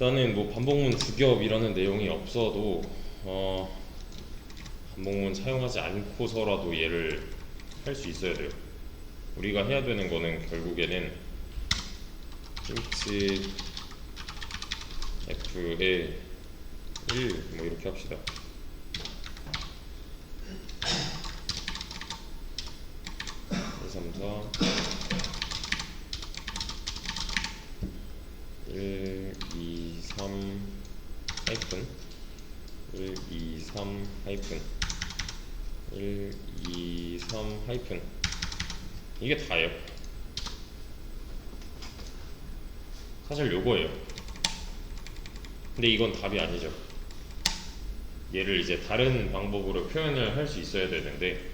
일단은 뭐 반복문 주격 이라는 내용이 없어도 어, 반복문 사용하지 않고서라도 얘를 할 수 있어야 돼요. 우리가 해야 되는 거는 결국에는 int f에 1뭐 이렇게 합시다. 사, 1, 2, 3 하이픈 1, 2, 3 하이픈 1, 2, 3 하이픈 이게 다예요. 사실 요거예요. 근데 이건 답이 아니죠. 얘를 이제 다른 방법으로 표현을 할 수 있어야 되는데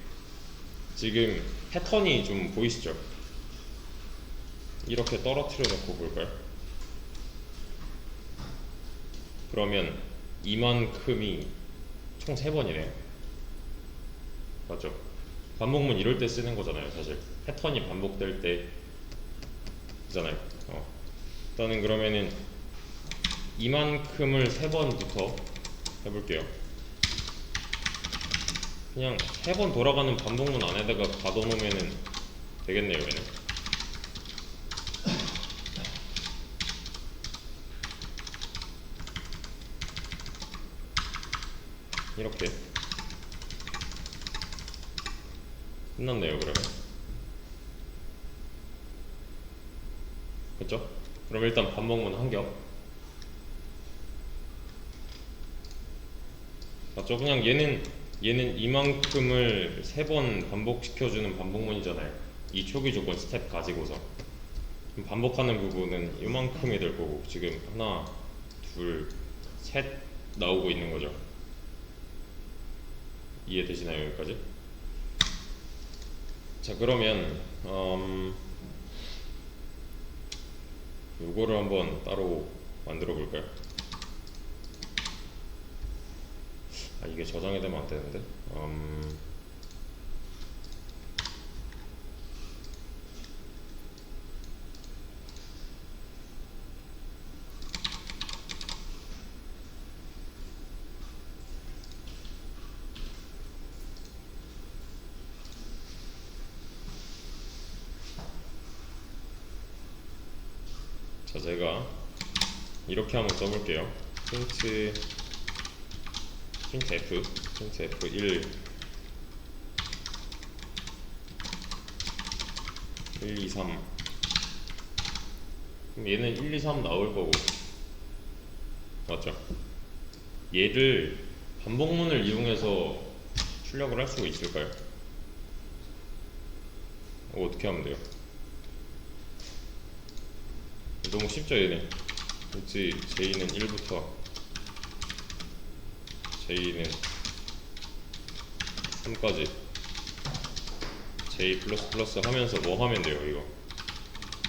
지금 패턴이 좀 보이시죠? 이렇게 떨어뜨려 놓고 볼까요? 그러면 이만큼이 총 3번이네요. 맞죠? 반복문 이럴 때 쓰는 거잖아요, 사실. 패턴이 반복될 때 잖아요. 어. 일단은 그러면은 이만큼을 3번부터 해볼게요. 그냥 3번 돌아가는 반복문 안에다가 가둬놓으면은 되겠네요, 얘는. 이렇게. 끝났네요 그러면. 그쵸? 그럼 일단 반복문 한겹. 맞죠? 그냥 얘는 얘는 이만큼을 세 번 반복시켜주는 반복문이잖아요. 이 초기 조건 스텝 가지고서. 반복하는 부분은 이만큼이 될 거고 지금 하나 둘 셋 나오고 있는 거죠 이해되시나요 여기까지? 자 그러면 음, 요거를 한번 따로 만들어 볼까요? 아 이게 저장이 되면 안 되는데 음, 제가 이렇게 한번 써볼게요 프린트 프린트 f 프린트 f 1 1 2 3 그럼 얘는 1 2 3 나올 거고 맞죠? 얘를 반복문을 이용해서 출력을 할 수가 있을까요? 어떻게 하면 돼요? 너무 쉽죠 얘는? 그렇지 J는 1부터. J는 3까지. J 플러스 플러스 하면서 뭐 하면 돼요 이거?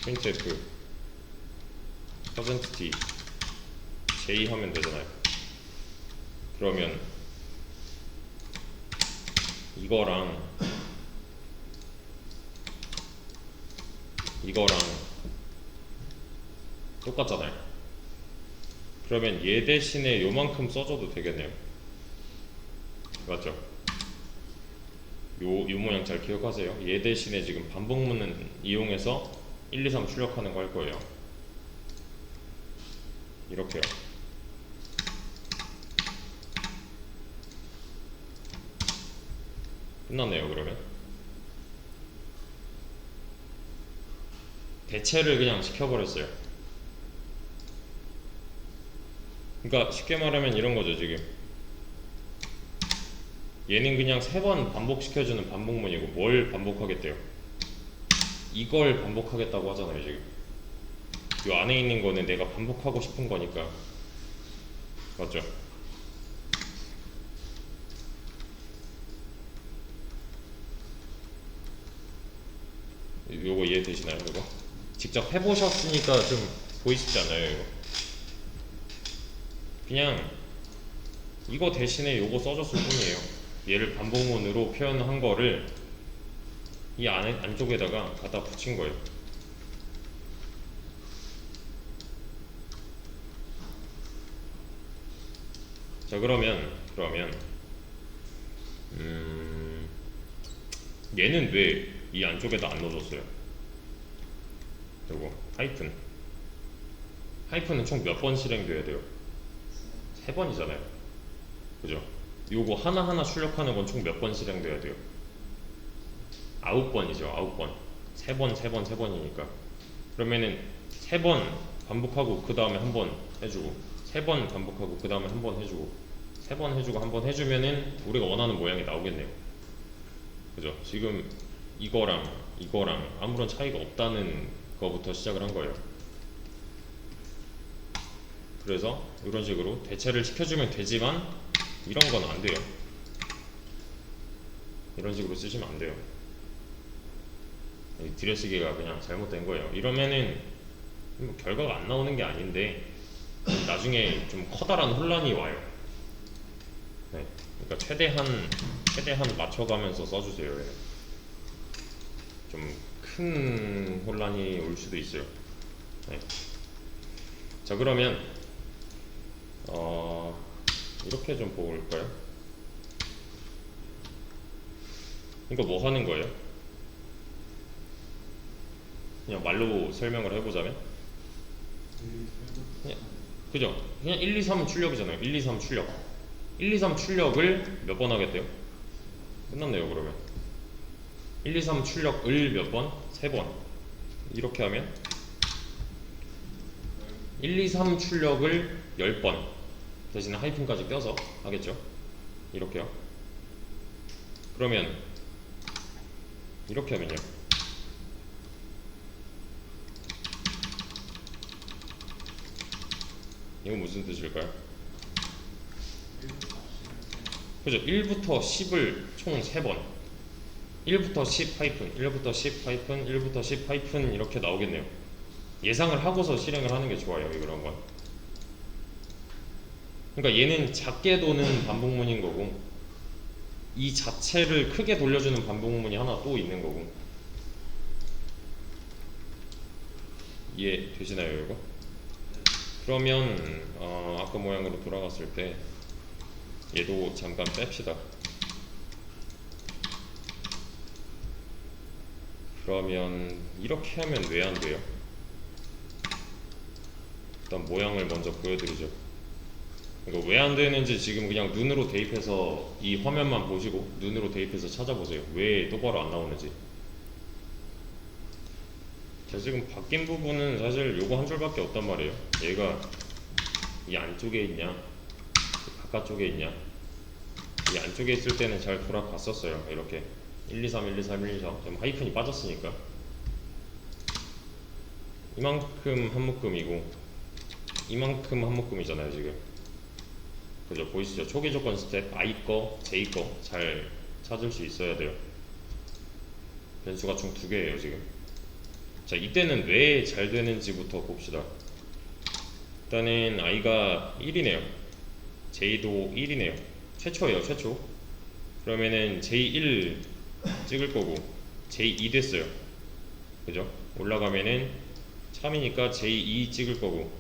Printf 퍼센트 %t J 하면 되잖아요. 그러면 이거랑 이거랑 똑같잖아요. 그러면 얘 대신에 요만큼 써줘도 되겠네요. 맞죠? 요, 요 모양 잘 기억하세요. 얘 대신에 지금 반복문은 이용해서 1, 2, 3 출력하는 거 할 거예요. 이렇게요. 끝났네요, 그러면. 대체를 그냥 시켜버렸어요. 그러니까 쉽게 말하면 이런 거죠 지금 얘는 그냥 세 번 반복시켜주는 반복문이고 뭘 반복하겠대요 이걸 반복하겠다고 하잖아요 지금 이 안에 있는 거는 내가 반복하고 싶은 거니까 맞죠? 요거 이해되시나요 이거? 직접 해보셨으니까 좀 보이시지 않아요 이거? 그냥 이거 대신에 요거 써줬을 뿐이에요. 얘를 반복문으로 표현한 거를 이 안에 안쪽에다가 갖다 붙인 거예요. 자 그러면 그러면 음 얘는 왜 이 안쪽에다 안 넣어줬어요? 요거 하이픈 하이픈은 총 몇 번 실행돼야 돼요? 세 번이잖아요 그죠? 요거 하나하나 출력하는 건 총 몇 번 실행돼야 돼요? 아홉 번이죠 아홉 번 세 번 세 번 세 번이니까 그러면은 세 번 반복하고 그 다음에 한 번 해주고 세 번 반복하고 그 다음에 한 번 해주고 세 번 해주고 한 번 해주면은 우리가 원하는 모양이 나오겠네요 그죠? 지금 이거랑 이거랑 아무런 차이가 없다는 거부터 시작을 한 거예요 그래서 이런 식으로 대체를 시켜주면 되지만 이런 건 안 돼요. 이런 식으로 쓰시면 안 돼요. 이 들여쓰기가 그냥 잘못된 거예요. 이러면은 뭐 결과가 안 나오는 게 아닌데 나중에 좀 커다란 혼란이 와요. 네, 그러니까 최대한 최대한 맞춰가면서 써주세요. 얘는. 좀큰 혼란이 올 수도 있어요. 네. 자 그러면 어, 이렇게 좀 볼까요? 이거 뭐 하는 거예요? 그냥 말로 설명을 해보자면 그냥, 그죠? 그냥 1, 2, 3은 출력이잖아요 1, 2, 3 출력 1, 2, 3 출력을 몇 번 하겠대요? 끝났네요 그러면 1, 2, 3 출력을 몇 번? 3번 이렇게 하면 1, 2, 3 출력을 10번 대신에 하이픈까지 껴서 하겠죠? 이렇게요. 그러면 이렇게 하면요. 이거 무슨 뜻일까요? 그죠? 1부터 10을 총 3번. 1부터 10 하이픈 1부터 10 하이픈 1부터 10 하이픈 이렇게 나오겠네요. 예상을 하고서 실행을 하는 게 좋아요 이런 건 그러니까 얘는 작게 도는 반복문인 거고 이 자체를 크게 돌려주는 반복문이 하나 또 있는 거고 이해 되시나요 이거? 그러면 어, 아까 모양으로 돌아갔을 때 얘도 잠깐 뺍시다 그러면 이렇게 하면 왜 안 돼요? 일단 모양을 먼저 보여드리죠 이거 왜 안 되는지 지금 그냥 눈으로 대입해서 이 화면만 보시고 눈으로 대입해서 찾아보세요. 왜 똑바로 안 나오는지. 자 지금 바뀐 부분은 사실 요거 한 줄밖에 없단 말이에요. 얘가 이 안쪽에 있냐? 바깥쪽에 있냐? 이 안쪽에 있을 때는 잘 돌아갔었어요. 이렇게. 1, 2, 3, 1, 2, 3, 1, 2, 3 지금 하이픈이 빠졌으니까. 이만큼 한 묶음이고 이만큼 한 묶음이잖아요 지금 그죠 보이시죠? 초기 조건 스텝 I 거, J 거 잘 찾을 수 있어야 돼요. 변수가 총 두 개예요 지금. 자 이때는 왜 잘 되는지부터 봅시다. 일단은 I가 1이네요. J도 1이네요. 최초예요 최초. 그러면은 J1 찍을 거고 J2 됐어요. 그죠? 올라가면은 3이니까 J2 찍을 거고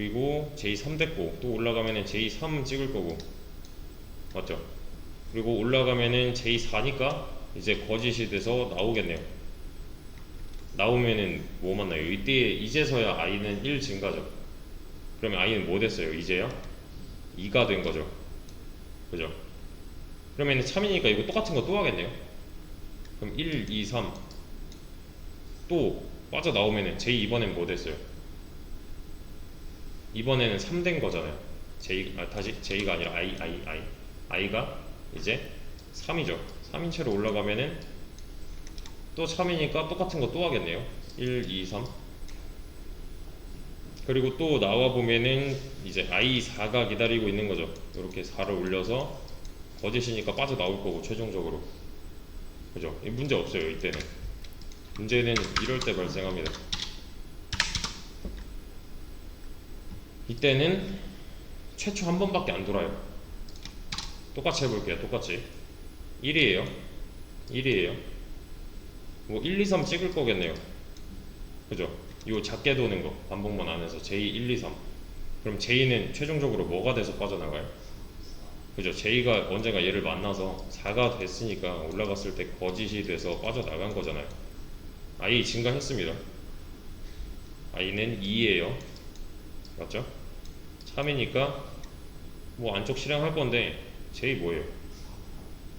그리고 J3 됐고 또 올라가면은 J3 찍을 거고. 맞죠? 그리고 올라가면은 J4니까 이제 거짓이 돼서 나오겠네요. 나오면은 뭐 맞나요? 이때 이제서야 i는 1 증가죠. 그러면 i는 뭐 됐어요? 이제야? 2가 된 거죠. 그죠? 그러면 3이니까 이거 똑같은 거 또 하겠네요. 그럼 1, 2, 3 또 빠져나오면은 J 이번엔 뭐 됐어요 이번에는 3된 거잖아요. J, 아 다시 J가 아니라 I, I, I I가 이제 3이죠. 3인 채로 올라가면은 또 3이니까 똑같은 거 또 하겠네요. 1, 2, 3 그리고 또 나와 보면은 이제 I4가 기다리고 있는 거죠. 이렇게 4를 올려서 거짓이니까 빠져 나올 거고 최종적으로. 그죠? 이 문제 없어요 이때는. 문제는 이럴 때 발생합니다 이때는 최초 한 번밖에 안 돌아요 똑같이 해볼게요 똑같이 1이에요 1이에요 뭐 1, 2, 3 찍을 거겠네요 그죠 요 작게 도는 거 반복문 안에서 J1, 2, 3 그럼 J는 최종적으로 뭐가 돼서 빠져나가요? 그죠? J가 언젠가 얘를 만나서 4가 됐으니까 올라갔을 때 거짓이 돼서 빠져나간 거잖아요. I 증가했습니다. I는 2예요. 맞죠? 3이니까 뭐 안쪽 실행할 건데 J 뭐예요?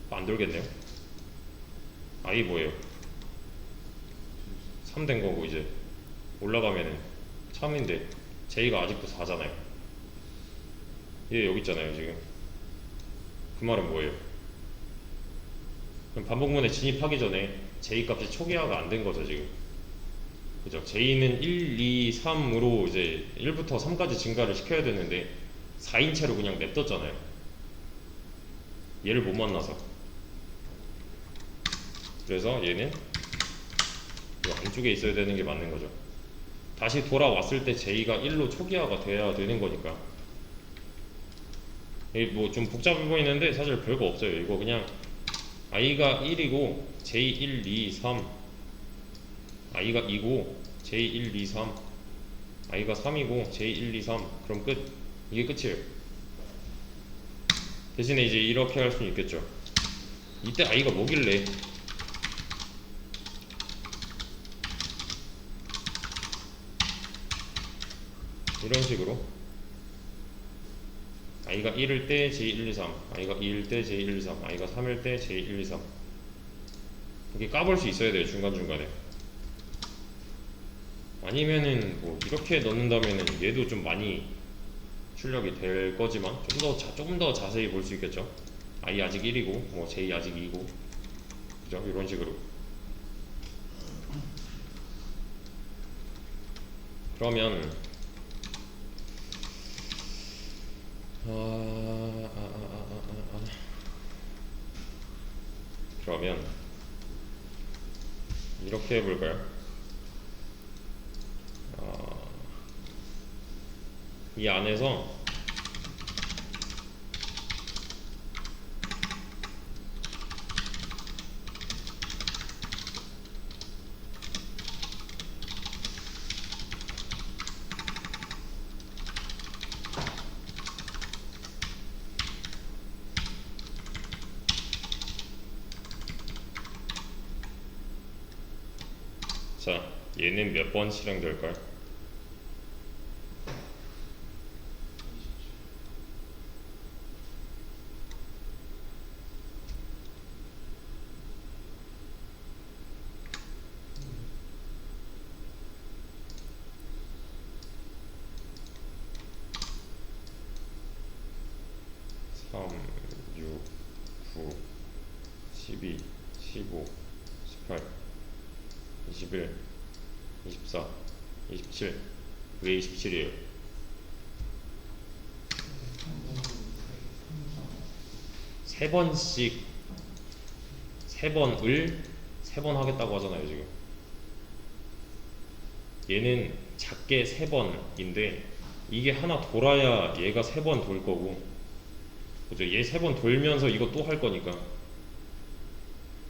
안 돌겠네요. I 뭐예요? 3 된 거고 이제 올라가면은 3인데 J가 아직도 4잖아요. 얘 여기 있잖아요 지금. 그 말은 뭐예요? 그럼 반복문에 진입하기 전에 J 값이 초기화가 안 된 거죠 지금. 그죠? J는 1, 2, 3으로 이제 1부터 3까지 증가를 시켜야 되는데 4인 채로 그냥 냅뒀잖아요. 얘를 못 만나서. 그래서 얘는 이 안쪽에 있어야 되는 게 맞는 거죠. 다시 돌아왔을 때 J가 1로 초기화가 돼야 되는 거니까. 뭐좀 복잡해 보이는데 사실 별거 없어요. 이거 그냥 i가 1이고 j1, 2, 3 i가 2고 j1, 2, 3 i가 3이고 j1, 2, 3 그럼 끝. 이게 끝이에요. 대신에 이제 이렇게 할 수는 있겠죠. 이때 i가 뭐길래? 이런 식으로. i가 1일 때 j1, 2, 3 i가 2일 때 j1, 2, 3 i가 3일 때 j1, 2, 3 이렇게 까볼 수 있어야 돼요 중간중간에 아니면은 뭐 이렇게 넣는다면은 얘도 좀 많이 출력이 될 거지만 좀 더 조금 더 자세히 볼 수 있겠죠 i 아직 1이고 뭐 j 아직 2고 그죠 이런 식으로 그러면 아, 아, 아, 아, 아, 아. 그러면 이렇게 해볼까요? 이 안에서 자 얘는 몇 번 실행될까요? 삼, 육, 구, 십이, 십오, 십팔, 21, 24, 27. 왜 27이에요? 세 번씩 세 번을 세 번 하겠다고 하잖아요 지금. 얘는 작게 세 번인데 이게 하나 돌아야 얘가 세 번 돌 거고 그죠? 얘 세 번 돌면서 이거 또 할 거니까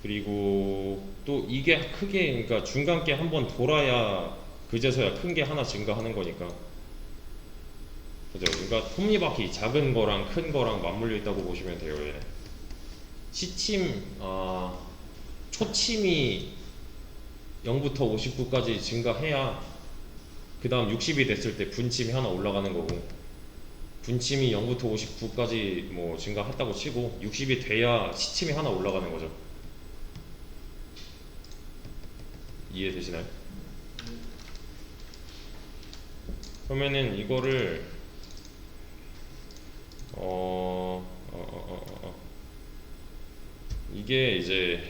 그리고 또 이게 크게 그러니까 중간 게 한 번 돌아야 그제서야 큰 게 하나 증가하는 거니까 그죠? 그러니까 톱니바퀴 작은 거랑 큰 거랑 맞물려 있다고 보시면 돼요. 얘는 시침 아 초침이 0부터 59까지 증가해야 그 다음 60이 됐을 때 분침이 하나 올라가는 거고 분침이 0부터 59까지 뭐 증가했다고 치고 60이 돼야 시침이 하나 올라가는 거죠. 이해되시나요? 그러면은 이거를 어, 어, 어, 어, 어, 어. 이게 이제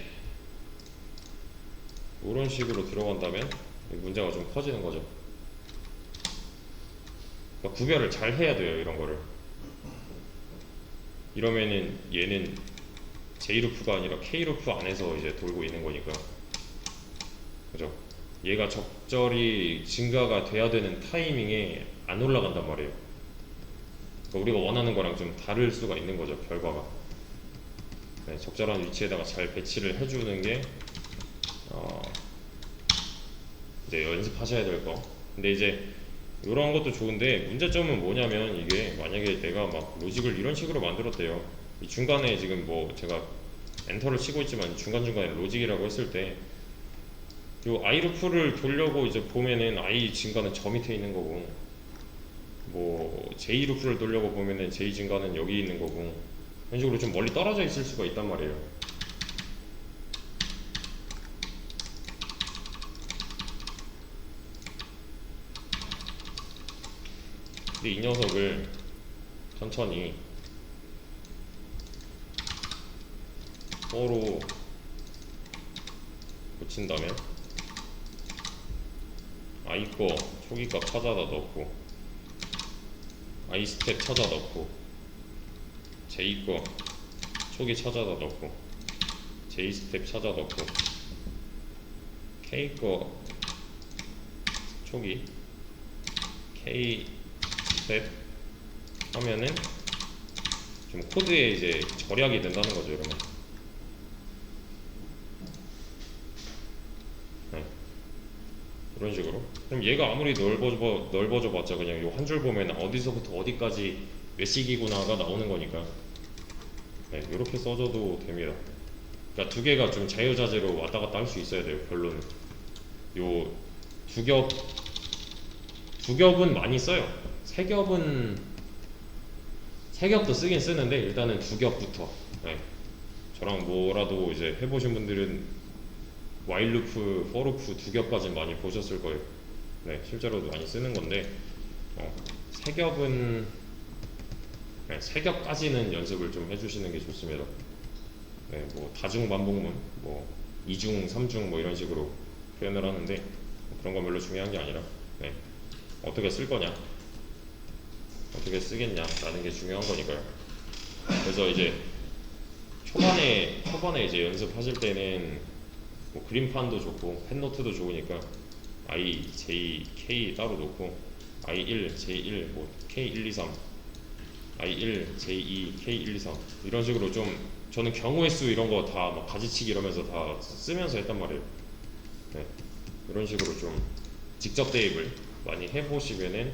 이런 식으로 들어간다면 이 문제가 좀 커지는 거죠. 그러니까 구별을 잘 해야 돼요 이런 거를. 이러면은 얘는 J 루프가 아니라 K 루프 안에서 이제 돌고 있는 거니까. 그죠? 얘가 적절히 증가가 돼야 되는 타이밍에 안 올라간단 말이에요. 그러니까 우리가 원하는 거랑 좀 다를 수가 있는 거죠, 결과가. 네, 적절한 위치에다가 잘 배치를 해주는 게 어, 이제 연습하셔야 될 거. 근데 이제 이런 것도 좋은데 문제점은 뭐냐면 이게 만약에 내가 막 로직을 이런 식으로 만들었대요. 이 중간에 지금 뭐 제가 엔터를 치고 있지만 중간중간에 로직이라고 했을 때요 i루프를 돌려고 이제 보면은 i 증가는 저 밑에 있는 거고 뭐 j 루프를 돌려고 보면은 j 증가는 여기 있는 거고 이런 식으로 좀 멀리 떨어져 있을 수가 있단 말이에요. 근데 이 녀석을 천천히 서로 고친다면 i 거 초기값 찾아다 넣고 i 스텝 찾아 넣고 j 거 초기 찾아다 넣고 j 스텝 찾아 넣고 k 거 초기 k 스텝 하면은 좀 코드에 이제 절약이 된다는 거죠, 여러분. 네. 이런 식으로. 그럼 얘가 아무리 넓어져 넓어져 봤자 그냥 요 한 줄 보면 어디서부터 어디까지 몇 시기구나가 나오는 거니까. 네, 이렇게 써줘도 됩니다. 그러니까 두 개가 좀 자유자재로 왔다 갔다 할 수 있어야 돼요. 결론은. 요 두 겹, 두 겹은 많이 써요. 세 겹은 세 겹도 쓰긴 쓰는데 일단은 두 겹부터. 네. 저랑 뭐라도 이제 해보신 분들은 와일 루프, for 루프 두 겹까지는 많이 보셨을 거예요. 네, 실제로도 많이 쓰는 건데 어, 세 겹은 네, 세 겹까지는 연습을 좀 해주시는 게 좋습니다. 네, 뭐 다중 반복문, 뭐 이중, 삼중 뭐 이런 식으로 표현을 하는데 그런 건 별로 중요한 게 아니라 네, 어떻게 쓸 거냐, 어떻게 쓰겠냐라는 게 중요한 거니까요. 그래서 이제 초반에 초반에 이제 연습하실 때는 뭐 그림판도 좋고 펜노트도 좋으니까 I, J, K 따로 놓고 I1, J1, 뭐 K1, 2, 3, I1, J2, K1, 2, 3 이런 식으로 좀 저는 경우의 수 이런 거 다 막 가지치기 이러면서 다 쓰면서 했단 말이에요. 네. 이런 식으로 좀 직접 대입을 많이 해보시면은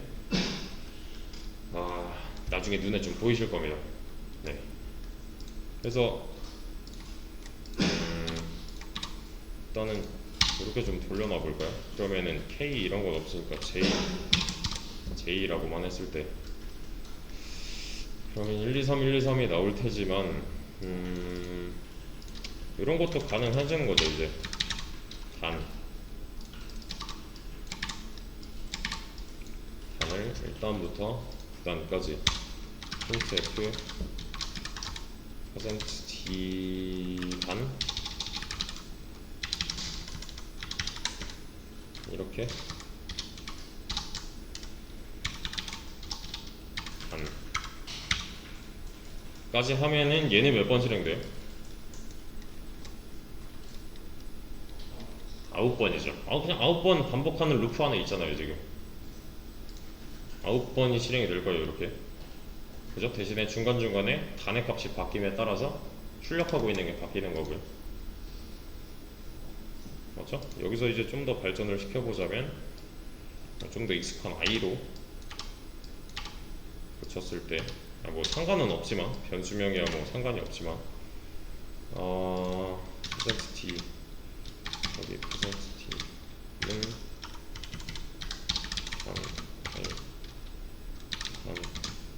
아 나중에 눈에 좀 보이실 겁니다. 네. 그래서 음, 일단은 이렇게 좀 돌려놔 볼까요? 그러면은 K 이런 건 없으니까 J J라고만 했을 때 그러면 1, 2, 3, 1, 2, 3이 나올 테지만 음, 이런 것도 가능하다는 거죠 이제. 단. 단을 1단부터 9단까지. 프린트 F 퍼센트 D 단. 이렇게 단 까지 하면은 얘는 몇 번 실행돼요? 아홉 번이죠. 아홉 그냥 아홉 번 반복하는 루프 안에 있잖아요 지금. 아홉 번이 실행이 될 거예요 이렇게. 그죠? 대신에 중간 중간에 단의 값이 바뀜에 따라서 출력하고 있는 게 바뀌는 거고요. 맞죠? 여기서 이제 좀 더 발전을 시켜보자면 좀 더 익숙한 i로 붙였을 때, 아, 뭐 상관은 없지만 변수명이야 뭐 상관이 없지만, 어, percent t. 여기 percent t는 3 i 3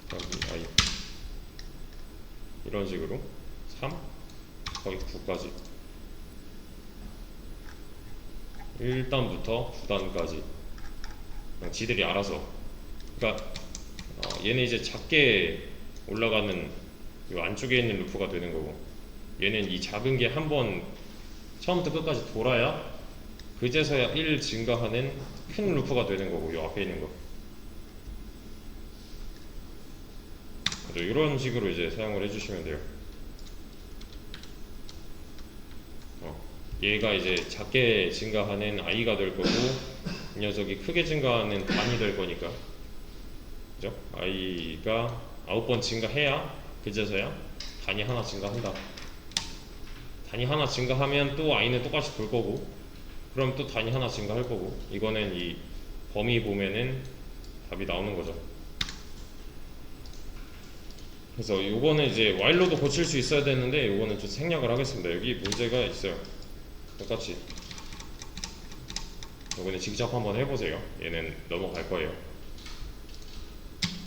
더하기 i 이런 식으로 3 거의 9까지. 1단부터 9단까지. 그냥 지들이 알아서. 그러니까 어, 얘는 이제 작게 올라가는 이 안쪽에 있는 루프가 되는 거고 얘는 이 작은 게 한 번 처음부터 끝까지 돌아야 그제서야 1 증가하는 큰 루프가 되는 거고 이 앞에 있는 거? 이런 식으로 이제 사용을 해주시면 돼요 어, 얘가 이제 작게 증가하는 i가 될 거고 이 녀석이 크게 증가하는 단이 될 거니까 그죠? i가 아홉 번 증가해야 그제서야 단이 하나 증가한다 단이 하나 증가하면 또 i는 똑같이 돌 거고 그럼 또 단이 하나 증가할 거고 이거는 이 범위 보면은 답이 나오는 거죠. 그래서 요거는 이제 while로도 고칠 수 있어야 되는데 요거는 좀 생략을 하겠습니다. 여기 문제가 있어요. 똑같이. 요거는 직접 한번 해보세요. 얘는 넘어갈 거예요.